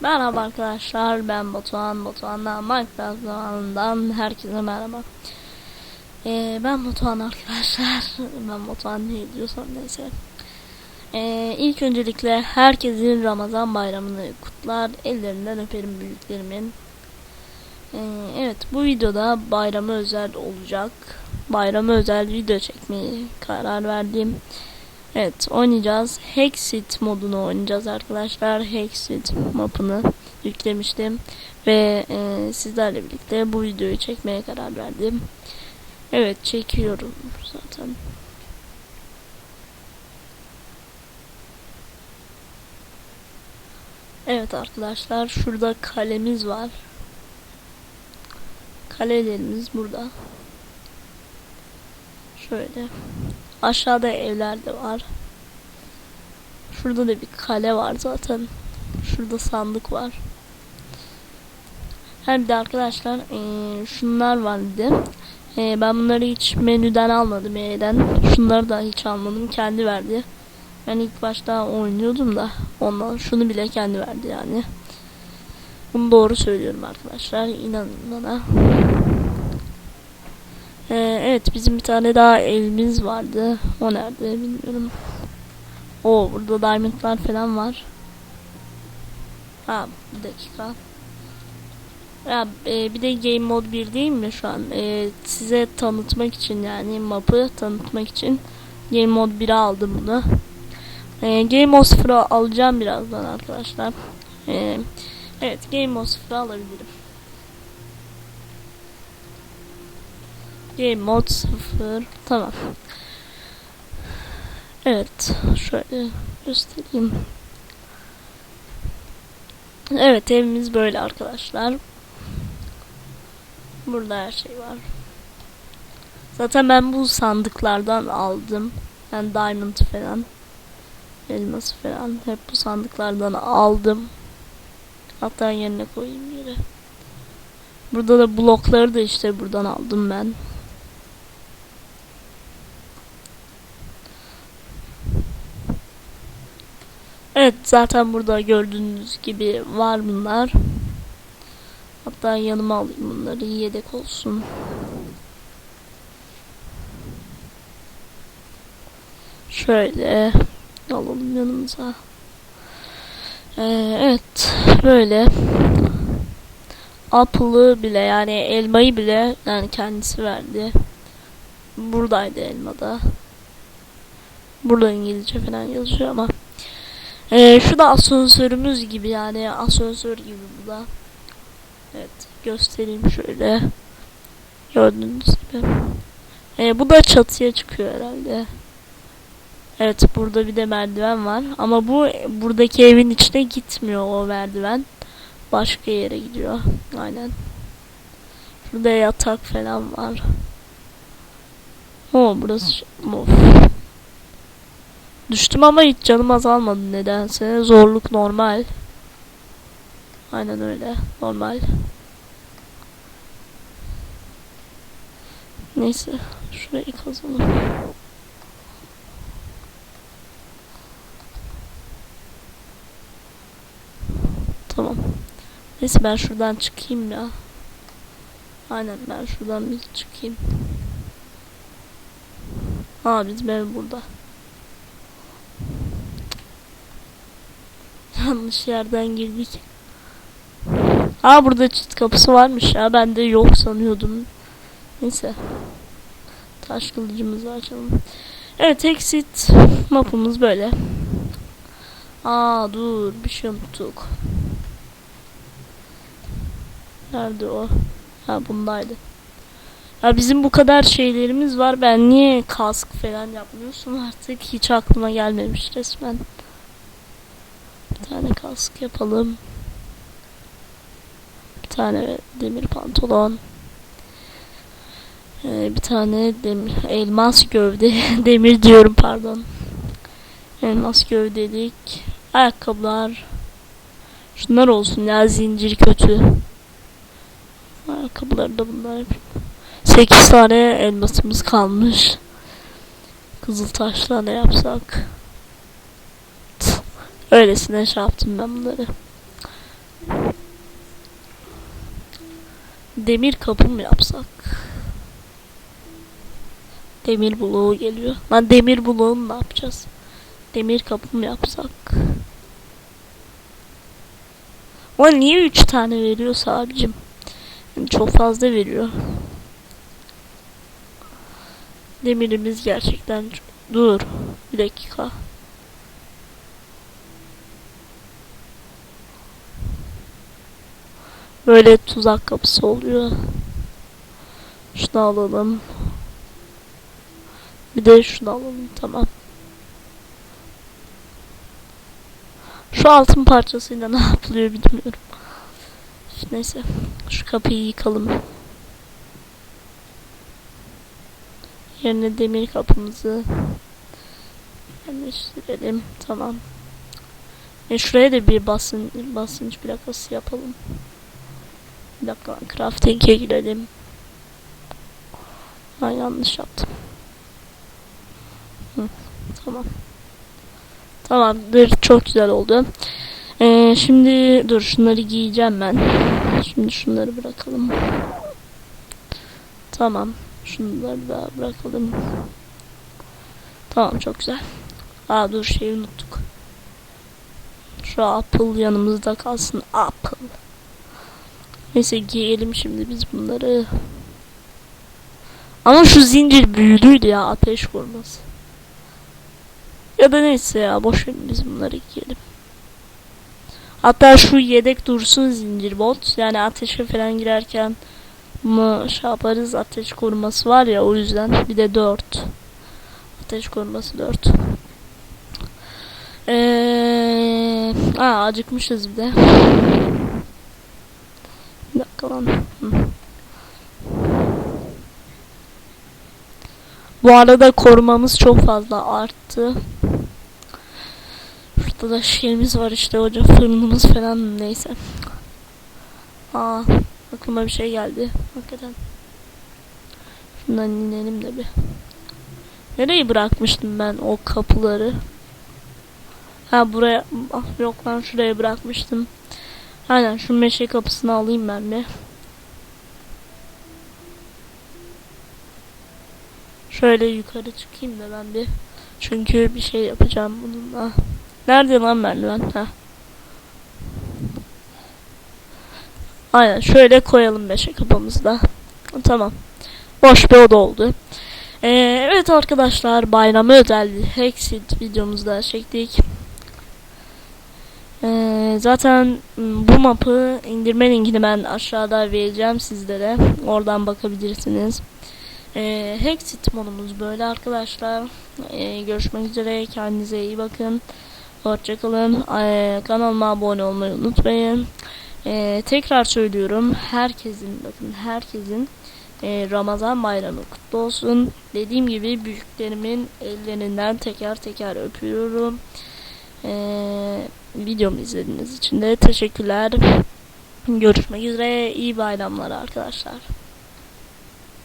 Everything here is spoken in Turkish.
Merhaba arkadaşlar ben Batuhan. Batuhan'dan Minecraft zamanından herkese merhaba. Ee, Ben Batuhan arkadaşlar. Ben Batuhan ne diyorsam neyse. Ee, İlk öncelikle herkesin Ramazan bayramını kutlar. Ellerinden öperim büyüklerimin. Ee, Evet bu videoda bayrama özel olacak. Bayrama özel video çekmeyi karar verdim Evet oynayacağız. Hexit modunu oynayacağız arkadaşlar. Hexit mapını yüklemiştim. Ve e, sizlerle birlikte bu videoyu çekmeye karar verdim. Evet çekiyorum zaten. Evet arkadaşlar şurada kalemiz var. Kalelerimiz burada. Şöyle. Aşağıda evler de var. Şurada da bir kale var zaten. Şurada sandık var. Hem de arkadaşlar ee, şunlar var dedi. E, ben bunları hiç menüden almadım E'den. Şunları da hiç almadım. Kendi verdi. Ben ilk başta oynuyordum da ondan şunu bile kendi verdi yani. Bunu doğru söylüyorum arkadaşlar. İnanın bana. Evet bizim bir tane daha evimiz vardı. O nerede bilmiyorum. O burada diamondlar falan var. Ha bir dakika. Ya e, bir de game mod 1 değil mi şu an? E, size tanıtmak için yani map'ı tanıtmak için game mod 1'e aldım bunu. E, game mod 0'ı alacağım birazdan arkadaşlar. E, evet game mod 0'ı alabilirim. Game mod 0 tamam. Evet şöyle göstereyim. Evet evimiz böyle arkadaşlar. Burada her şey var. Zaten ben bu sandıklardan aldım. Yani diamond falan. Elması falan. Hep bu sandıklardan aldım. Hatta yerine koyayım yere. Burada da blokları da işte buradan aldım ben. Evet zaten burada gördüğünüz gibi var bunlar. Hatta yanıma alayım bunları yedek olsun. Şöyle alalım yanımıza. Ee, evet böyle Apple'ı bile yani elmayı bile yani kendisi verdi. Buradaydı elmada. Burada İngilizce falan yazıyor ama ee, şu da asansörümüz gibi yani asansör gibi bu da. Evet göstereyim şöyle. Gördüğünüz gibi. Ee, bu da çatıya çıkıyor herhalde. Evet burada bir de merdiven var ama bu buradaki evin içine gitmiyor o merdiven. Başka yere gidiyor. Aynen. Şurada yatak falan var. O burası of. Düştüm ama hiç canım azalmadı nedense. Zorluk normal. Aynen öyle. Normal. Neyse. Şurayı kazalım. Tamam. Neyse ben şuradan çıkayım ya. Aynen ben şuradan bir çıkayım. Aa bizim ev burada. Yanlış yerden girdik. Aa burada çift kapısı varmış ya. Ben de yok sanıyordum. Neyse. Taş kılıcımızı açalım. Evet exit mapımız böyle. Aa dur bir şey unuttuk. Nerede o? Ha bundaydı. Ya bizim bu kadar şeylerimiz var. Ben niye kask falan yapmıyorsun artık? Hiç aklıma gelmemiş resmen. Tane kask yapalım. Bir tane demir pantolon. Ee, bir tane demir, elmas gövde. demir diyorum pardon. Elmas gövdelik. Ayakkabılar. Şunlar olsun ya zincir kötü. Ayakkabıları da bunlar. 8 tane elmasımız kalmış. Kızıl taşla ne yapsak? Öylesine şey yaptım ben bunları. Demir kapı mı yapsak? Demir bloğu geliyor. Lan demir bloğunu ne yapacağız? Demir kapı mı yapsak? Ama niye 3 tane veriyorsa abicim? Yani çok fazla veriyor. Demirimiz gerçekten Dur. Bir dakika. Böyle tuzak kapısı oluyor. Şunu alalım. Bir de şunu alalım. Tamam. Şu altın parçasıyla ne yapılıyor bilmiyorum. Neyse. Şu kapıyı yıkalım. Yerine demir kapımızı yerleştirelim. Tamam. E şuraya da bir basın, basınç plakası yapalım. Bir dakika crafting'e girelim. Ha yanlış yaptım. Hı, tamam. Tamamdır. Çok güzel oldu. Ee, şimdi dur şunları giyeceğim ben. Şimdi şunları bırakalım. Tamam. Şunları da bırakalım. Tamam çok güzel. Aa dur şeyi unuttuk. Şu apple yanımızda kalsın. Apple. Neyse giyelim şimdi biz bunları. Ama şu zincir büyülüydü ya ateş koruması. Ya da neyse ya boş verin biz bunları giyelim. Hatta şu yedek dursun zincir bot. Yani ateşe falan girerken mı şey yaparız ateş koruması var ya o yüzden bir de 4 ateş koruması 4 Eee acıkmışız bir de bir dakika lan Hı. bu arada korumamız çok fazla arttı Şurada da şeyimiz var işte hoca fırınımız falan neyse. Aa aklıma bir şey geldi. Hakikaten. Şundan inelim de bir. Nereye bırakmıştım ben o kapıları? Ha buraya ah, yok lan şuraya bırakmıştım. Aynen şu meşe kapısını alayım ben bir. Şöyle yukarı çıkayım da ben bir. Çünkü bir şey yapacağım bununla. Nerede lan merdiven? Ha. Aynen şöyle koyalım meşe kapımızda. Tamam. Boş bir oda oldu. Ee, evet arkadaşlar bayramı özel Hexit videomuzda çektik. Ee, zaten bu mapı indirme linkini ben aşağıda vereceğim sizlere. Oradan bakabilirsiniz. Ee, Hexit modumuz böyle arkadaşlar. Ee, görüşmek üzere. Kendinize iyi bakın. Hoşçakalın. Ee, kanalıma abone olmayı unutmayın. Ee, tekrar söylüyorum. Herkesin bakın herkesin e, Ramazan bayramı kutlu olsun. Dediğim gibi büyüklerimin ellerinden teker teker öpüyorum. Ee, videomu izlediğiniz için de teşekkürler. Görüşmek üzere. İyi bayramlar arkadaşlar.